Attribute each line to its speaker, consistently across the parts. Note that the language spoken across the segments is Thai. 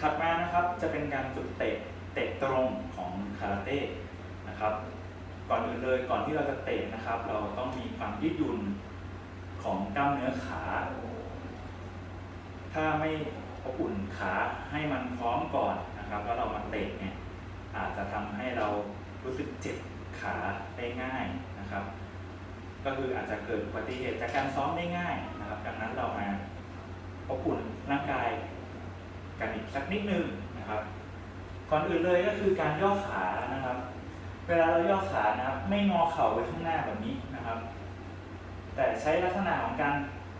Speaker 1: ถัดมานะครับจะเป็นการฝึกเตะเตะตรงของคาราเต้นะครับ ก่อนอื่นเลยก่อนที่เราจะเตะนะครับ เราต้องมีความยืดหยุ่นของกล้ามเนื้อขา ถ้าไม่อบอุ่นขาให้มันพร้อมก่อนนะครับ แล้วเรามาเตะเนี่ยอาจจะทำให้เรารู้สึกเจ็บขาได้ง่ายนะครับ ก็คืออาจจะเกิดอุบัติเหตุจากการซ้อมได้ง่ายนะครับ ดังนั้นเรามาอบอุ่นร่างกายกันอีก สักนิดนึงนะครับ ก่อนอื่นเลยก็คือการย่อขานะครับ เวลาเราย่อขานะครับ ไม่งอเข่าไว้ข้างหน้าแบบนี้นะครับ แต่ใช้ลักษณะของการ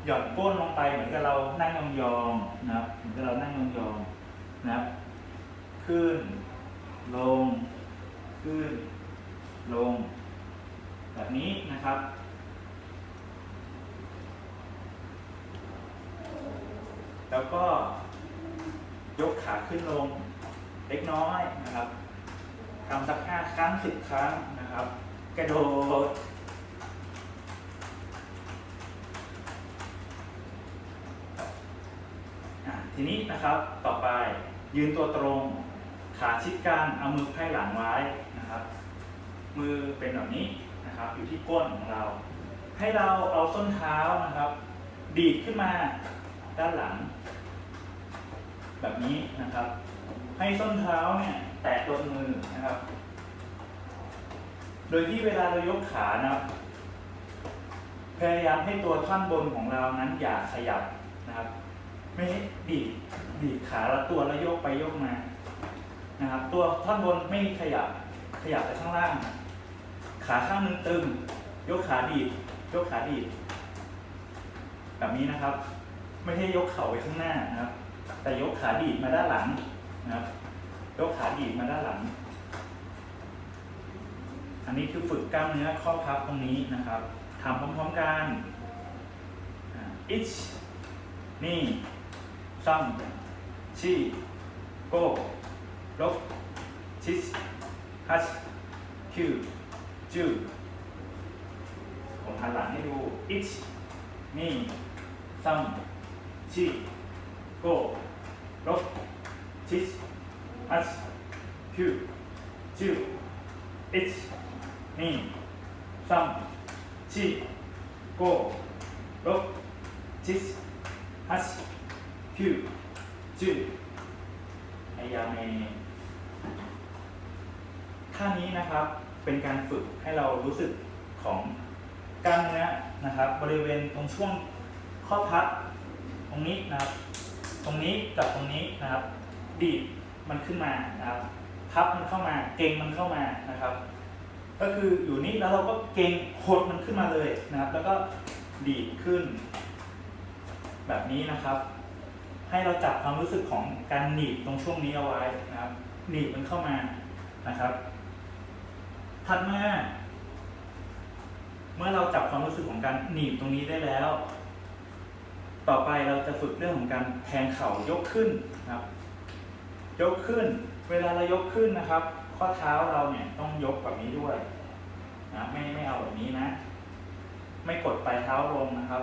Speaker 1: หย่อนก้นลงไปเหมือนกับเรานั่งยองๆนะครับ เหมือนกับเรานั่งยองๆนะครับ ขึ้น ลง ขึ้น ลง แบบนี้นะครับแล้วก็ ยกขาขึ้นลงเล็กน้อยนะครับทำสักห้าครั้งสิบครั้งนะครับ กระโดดทีนี้นะครับต่อไปยืนตัวตรง ขาชิดกันเอามือไพ่หลังไว้นะครับ มือเป็นแบบนี้นะครับ อยู่ที่ก้นของเรา ให้เราเอาส้นเท้านะครับ ดีดขึ้นมาด้านหลัง แบบนี้นะครับ ให้ส้นเท้าเนี่ยแตะโดนมือนะครับ โดยที่เวลาเรายกขานะครับ พยายามให้ตัวท่อนบนของเรานั้นอย่าขยับนะครับ ไม่ให้ดีดดีดขาล้วตัวแล้วยกไปยกมานะครับ ตัวท่อนบนไม่ขยับขยับไปข้างล่าง ขาข้างหนึงตึง ยกขาดีดยกขาดีดแบบนี้นะครับ ไม่ใช่ยกเข่าไปข้างหน้านะครับ แต่ยกขาดีดมาด้านหลังนะครับ ยกขาดีดมาด้านหลัง อันนี้คือฝึกกล้ามเนื้อข้อพับตรงนี้นะครับทำพร้อมๆกันอ่า ich นี่ซัมชีโกลบชิสฮัชคิวจูผมหันหลังให้ดู ich นี่ซัมชี โกลบชิสฮัชคิวจู ich นี่ซัมชีโกลบชิสฮัสคิวจูไอยาเมท่านี้นะครับเป็นการฝึกให้เรารู้สึกของกล้ามเนื้อนะครับ บริเวณตรงช่วงข้อพับตรงนี้นะครับ ตรงนี้กับตรงนี้นะครับ ดีดมันขึ้นมานะครับพับมันเข้ามา เก่งมันเข้ามานะครับ ก็คืออยู่นี้แล้วเราก็เก่งหดมันขึ้นมาเลยนะครับ แล้วก็ดีดขึ้น แบบนี้นะครับ ให้เราจับความรู้สึกของการหนีบตรงช่วงนี้เอาไว้นะครับ หนีบมันเข้ามานะครับ ถัดมาเมื่อเราจับความรู้สึกของการหนีบตรงนี้ได้แล้ว ต่อไปเราจะฝึกเรื่องของการแทงเข่ายกขึ้นนะครับ ยกขึ้น เวลาเรายกขึ้นนะครับ ข้อเท้าเราเนี่ยต้องยกแบบนี้ด้วยนะไม่ไม่เอาแบบนี้นะ ไม่กดปลายเท้าลงนะครับ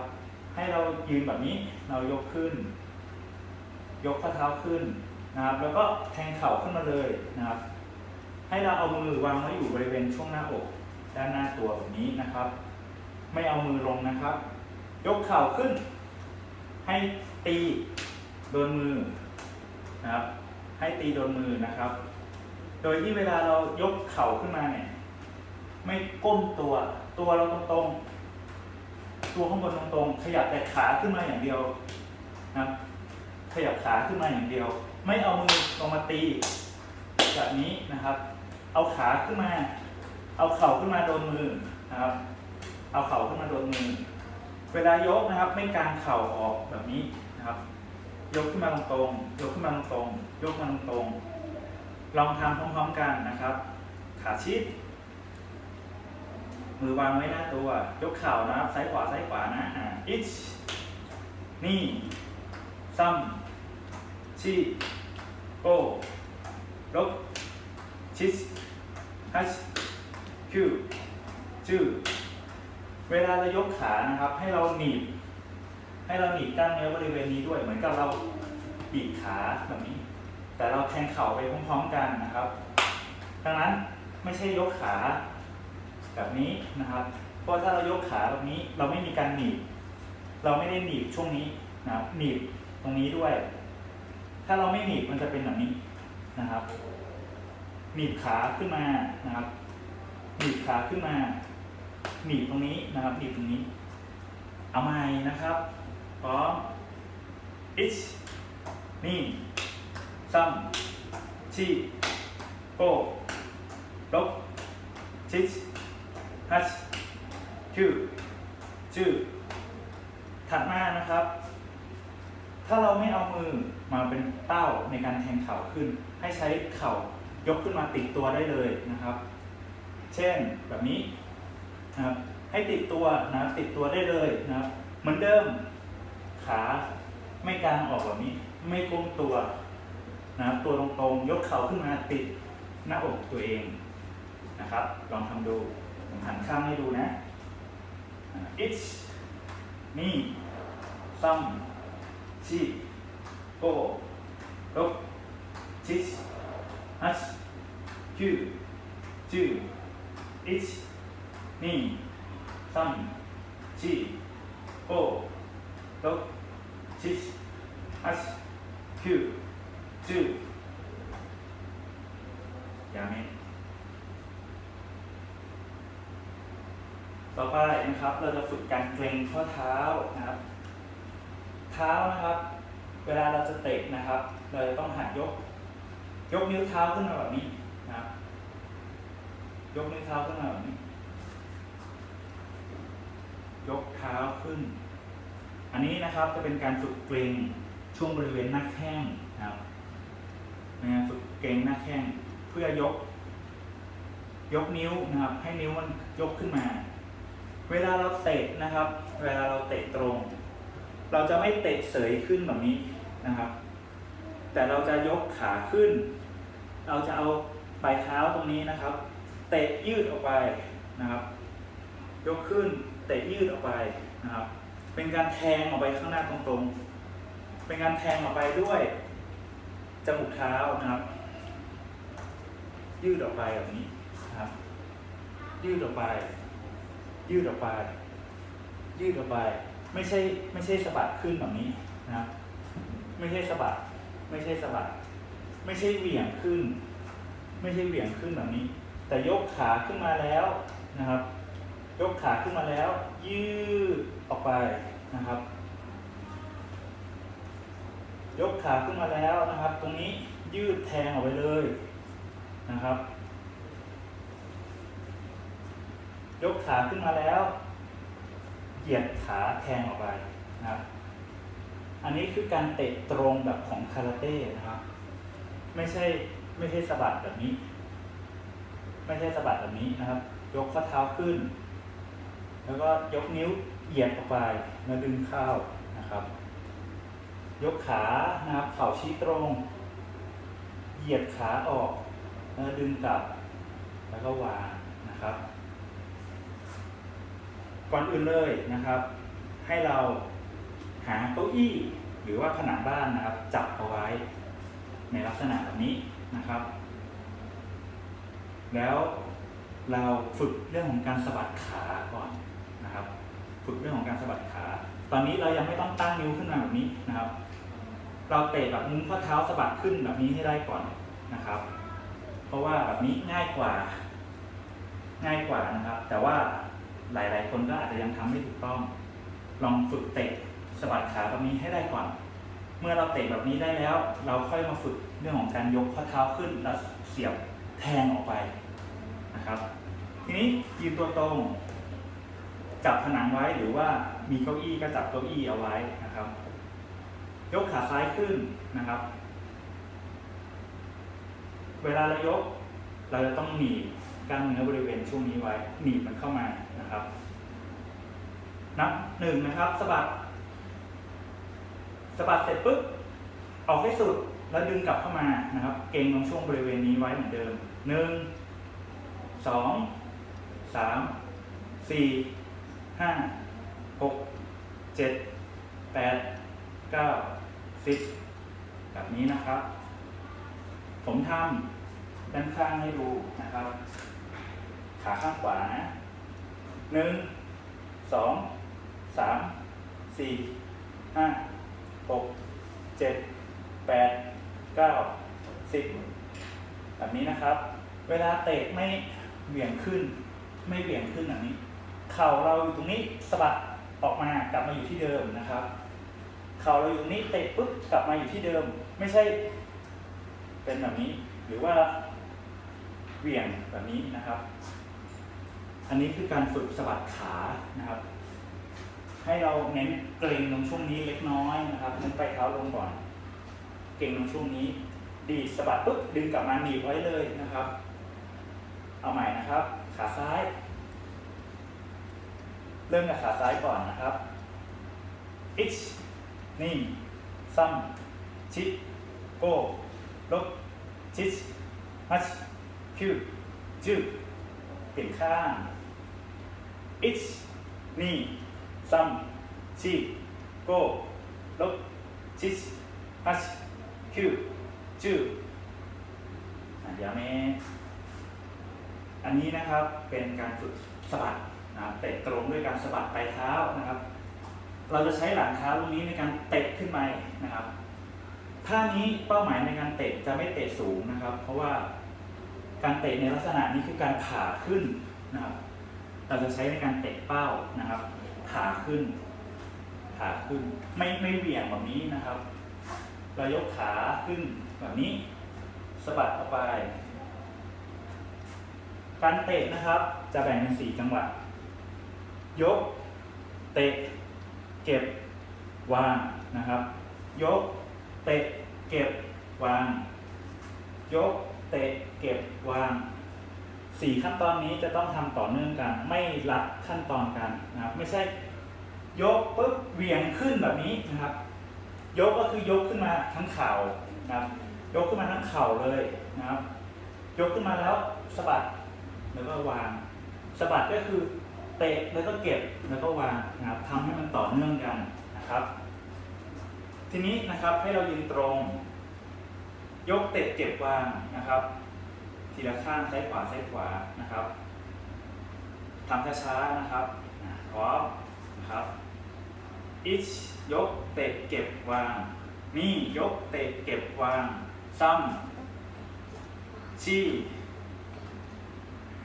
Speaker 1: ให้เรายืนแบบนี้เรายกขึ้น ยกข้อเท้าขึ้นนะครับ แล้วก็แทงเข่าขึ้นมาเลยนะครับ ให้เราเอามือวางไว้อยู่บริเวณช่วงหน้าอกด้านหน้าตัวแบบนี้นะครับ ไม่เอามือลงนะครับ ยกเข่าขึ้น ให้ตีโดนมือนะครับ ให้ตีโดนมือนะครับ โดยที่เวลาเรายกเข่าขึ้นมาเนี่ย ไม่ก้มตัว ตัวเราตรงๆ ตัวข้างบนตรงๆ ขยับแต่ขาขึ้นมาอย่างเดียวนะครับ ขยับขาขึ้นมาอย่างเดียว ไม่เอามือลงมาตีแบบนี้นะครับ เอาขาขึ้นมา เอาเข่าขึ้นมาโดนมือนะครับ เอาเข่าขึ้นมาโดนมือ เวลายกนะครับไม่กางเข่าออกแบบนี้นะครับ ยกขึ้นมาตรงๆ ยกขึ้นมาตรงๆ ยกมาตรงๆ ลองทำพร้อมๆกันนะครับ ขาชิด มือวางไว้หน้าตัว ยกเข่านะครับ ซ้ายขวาซ้ายขวานะอ่า ich นี่ซัมชีโกลบชิสฮัชคิวจู เวลาเรายกขานะครับ ให้เราหนีบ ให้เราหนีบกล้ามเนื้อบริเวณนี้ด้วย เหมือนกับเราบีบขาแบบนี้ แต่เราแทงเข่าไปพร้อมๆกันนะครับ ดังนั้นไม่ใช่ยกขาแบบนี้นะครับ เพราะถ้าเรายกขาแบบนี้เราไม่มีการหนีบ เราไม่ได้หนีบช่วงนี้นะครับหนีบตรงนี้ด้วย ถ้าเราไม่หนีบมันจะเป็นแบบนี้นะครับ หนีบขาขึ้นมานะครับ หนีบขาขึ้นมา หนีบตรงนี้นะครับหนีบตรงนี้ เอาใหม่นะครับพร้อม ich นี่ซ้ำชีโกลบชิชฮัชชื่อชื่อถัดมานะครับ ถ้าเราไม่เอามือมาเป็นเป้าในการแทงเข่าขึ้น ให้ใช้เข่ายกขึ้นมาติดตัวได้เลยนะครับ เช่นแบบนี้ นะครับให้ติดตัวนะครับติดตัวได้เลยนะครับเหมือนเดิมขาไม่กางออกแบบนี้ ไม่ก้มตัวนะครับตัวตรงๆ ยกเข่าขึ้นมาติดหน้าอกตัวเองนะครับ ลองทำดูผมหันข้างให้ดูนะอ่า it's นี่ซ้ำชีโกลบชิชฮัชชื่อชื่อ it's นี่ซ้ำชีโกลบชิชฮัชชื่อชื่ออย่างนี้ต่อไปนะครับ เราจะฝึกการเกรงข้อเท้านะครับ เท้านะครับ เวลาเราจะเตะนะครับ เราจะต้องหัดยก ยกนิ้วเท้าขึ้นมาแบบนี้นะครับ ยกนิ้วเท้าขึ้นมาแบบนี้ ยกเท้าขึ้น อันนี้นะครับจะเป็นการฝึกเกรงช่วงบริเวณหน้าแข้งนะครับฝึกเกรงหน้าแข้งเพื่อยก ยกนิ้วนะครับ ให้นิ้วมันยกขึ้นมา เวลาเราเตะนะครับ เวลาเราเตะตรง เราจะไม่เตะเสยขึ้นแบบนี้นะครับ แต่เราจะยกขาขึ้น เราจะเอาปลายเท้าตรงนี้นะครับ เตะยืดออกไปนะครับ ยกขึ้น เตะยืดออกไปนะครับ เป็นการแทงออกไปข้างหน้าตรงๆ เป็นการแทงออกไปด้วยจมูกเท้านะครับ ยืดออกไปแบบนี้นะครับ ยืดออกไป ยืดออกไป ยืดออกไป ไม่ใช่ไม่ใช่สะบัดขึ้นแบบนี้นะครับ ไม่ใช่สะบัด ไม่ใช่สะบัด ไม่ใช่เหวี่ยงขึ้น ไม่ใช่เหวี่ยงขึ้นแบบนี้ แต่ยกขาขึ้นมาแล้วนะครับ ยกขาขึ้นมาแล้ว ยืดออกไปนะครับ ยกขาขึ้นมาแล้วนะครับ ตรงนี้ยืดแทงออกไปเลยนะครับ ยกขาขึ้นมาแล้วเหยียดขาแทงออกไปนะครับ อันนี้คือการเตะตรงแบบของคาราเต้นะครับ ไม่ใช่ไม่ใช่สะบัดแบบนี้ ไม่ใช่สะบัดแบบนี้นะครับ ยกข้อเท้าขึ้น แล้วก็ยกนิ้วเหยียดออกไปแล้วดึงเข้านะครับ ยกขานะครับเข่าชี้ตรง เหยียดขาออกแล้วดึงกลับ แล้วก็วางนะครับ ก่อนอื่นเลยนะครับ ให้เราหาเก้าอี้หรือว่าผนังบ้านนะครับ จับเอาไว้ในลักษณะแบบนี้นะครับ แล้วเราฝึกเรื่องของการสะบัดขาก่อน ฝึกเรื่องของการสะบัดขา ตอนนี้เรายังไม่ต้องตั้งนิ้วขึ้นมาแบบนี้นะครับ เราเตะแบบมุ้งข้อเท้าสะบัดขึ้นแบบนี้ให้ได้ก่อนนะครับ เพราะว่าแบบนี้ง่ายกว่า ง่ายกว่านะครับ แต่ว่าหลาย ๆ คนก็อาจจะยังทำไม่ถูกต้อง ลองฝึกเตะสะบัดขาแบบนี้ให้ได้ก่อน เมื่อเราเตะแบบนี้ได้แล้ว เราค่อยมาฝึกเรื่องของการยกข้อเท้าขึ้นแล้วเสียบแทงออกไปนะครับ ทีนี้ยืนตัวตรง จับผนังไว้หรือว่ามีเก้าอี้ก็จับเก้าอี้เอาไว้นะครับ ยกขาซ้ายขึ้นนะครับ เวลาเรายก เราจะต้องหนีบกล้ามเนื้อบริเวณช่วงนี้ไว้หนีบมันเข้ามานะครับ นับหนึ่งนะครับสะบัดสะบัดเสร็จปุ๊บออกให้สุดแล้วดึงกลับเข้ามานะครับ เกรงตรงช่วงบริเวณนี้ไว้เหมือนเดิมหนึ่งสองสามสี่ ห้าหกเจ็ดแปดเก้าสิบแบบนี้นะครับ ผมทำด้านข้างให้ดูนะครับ ขาข้างขวานะหนึ่งสองสามสี่ห้าหกเจ็ดแปดเก้าสิบแบบนี้นะครับ เวลาเตะไม่เหวี่ยงขึ้น ไม่เหวี่ยงขึ้นแบบนี้ เข่าเราอยู่ตรงนี้สะบัดออกมากลับมาอยู่ที่เดิมนะครับ เข่าเราอยู่ตรงนี้เตะปุ๊บกลับมาอยู่ที่เดิม ไม่ใช่ เป็นแบบนี้ หรือว่าเหวี่ยงแบบนี้นะครับ อันนี้คือการฝึกสะบัดขานะครับ ให้เราเน้นเกร็งตรงช่วงนี้เล็กน้อยนะครับเน้นไปเท้าลงก่อน เก่งตรงช่วงนี้ ดีสะบัดปุ๊บดึงกลับมาหนีบไว้เลยนะครับ เอาใหม่นะครับ ขาซ้าย ริ่มจากขาซ้ายก่อนนะครับ ich นี่ซ้ำชิโกลบชิชฮัชคิวจูเปลี่ยนข้าง ich นี่ซ้ำชิโกลบชิชฮัชคิวจูอะยาเมอันนี้นะครับเป็นการฝึกสะบัด นะเตะตรงด้วยการสะบัดปลายเท้านะครับ เราจะใช้หลังเท้าตรงนี้ในการเตะขึ้นไปนะครับท่านี้เป้าหมายในการเตะจะไม่เตะสูงนะครับ เพราะว่าการเตะในลักษณะนี้คือการผ่าขึ้นนะครับเราจะใช้ในการเตะเป้านะครับผ่าขึ้นผ่าขึ้นไม่ไม่เหวี่ยงแบบนี้นะครับ เรายกขาขึ้นแบบนี้สะบัดออกไป การเตะนะครับจะแบ่งเป็นสี่จังหวะ ยก เตะ เก็บ วางนะครับ ยก เตะ เก็บ วาง ยก เตะ เก็บ วางสี่ขั้นตอนนี้จะต้องทำต่อเนื่องกัน ไม่ลัดขั้นตอนกันนะครับ ไม่ใช่ ยกปุ๊บเหวี่ยงขึ้นแบบนี้นะครับ ยกก็คือยกขึ้นมาทั้งเข่านะครับ ยกขึ้นมาทั้งเข่าเลยนะครับ ยกขึ้นมาแล้วสะบัดแล้วก็วางสะบัดก็คือ ตะแล้วก็เก็บแล้วก็วางนะครับทำให้มันต่อเนื่องกันนะครับ ทีนี้นะครับให้เรายืนตรง ยกเตะเก็บวางนะครับ ทีละข้างซ้ายขวาซ้ายขวานะครับทำช้าๆนะครับอะพร้อมนะครับ ich ยกเตะเก็บวางนี่ยกเตะเก็บวาง ซ้ำชี้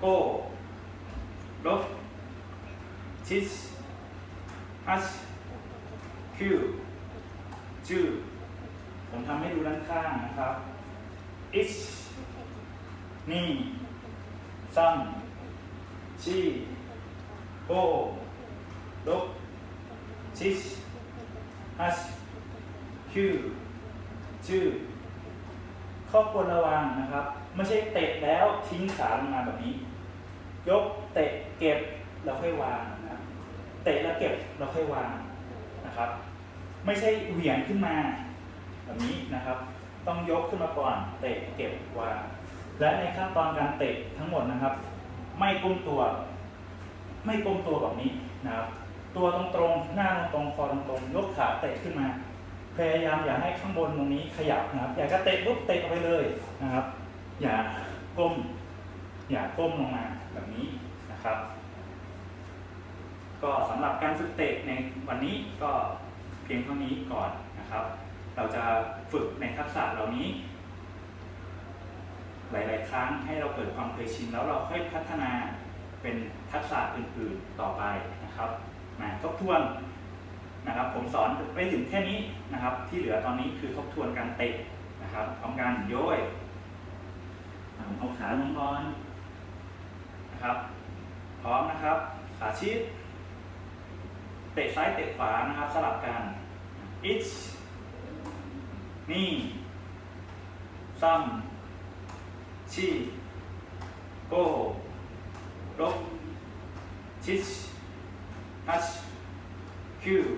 Speaker 1: โก้ลบ ชิชฮัชคิวจูผมทำให้ดูด้านข้างนะครับ ich นี่ซัมชีโก้ลบชิชฮัชคิวจูข้อควรระวังนะครับ ไม่ใช่เตะแล้วทิ้งขาลงมาแบบนี้ ยกเตะเก็บแล้วค่อยวาง เตะแล้วเก็บแล้วค่อยวางนะครับ ไม่ใช่เหวี่ยงขึ้นมา แบบนี้นะครับ ต้องยกขึ้นมาก่อน เตะเก็บวางและในขั้นตอนการเตะทั้งหมดนะครับ ไม่ก้มตัว ไม่ก้มตัวแบบนี้นะครับ ตัวตรงๆหน้าตรงๆคอตรงๆยกขาเตะขึ้นมา พยายามอย่าให้ข้างบนตรงนี้ขยับนะครับ อยากจะเตะปุ๊บเตะออกไปเลยนะครับ อย่าก้ม อย่าก้มลงมาแบบนี้นะครับ ก็สำหรับการฝึกเตะในวันนี้ก็เพียงเท่านี้ก่อนนะครับ เราจะฝึกในทักษะเหล่านี้ หลาย ๆ ครั้งให้เราเกิดความเคยชินแล้วเราค่อยพัฒนาเป็นทักษะอื่น ๆ ต่อไปนะครับมาทบทวนนะครับ ผมสอนไปถึงแค่นี้นะครับ ที่เหลือตอนนี้คือทบทวนการเตะนะครับพร้อมกันโยยอ่าเอาขาลงก่อนนะครับ พร้อมนะครับ ขาชิด เตะซ้ายเตะขวานะครับสลับกัน each นี่ some ชี go 6 7 8 9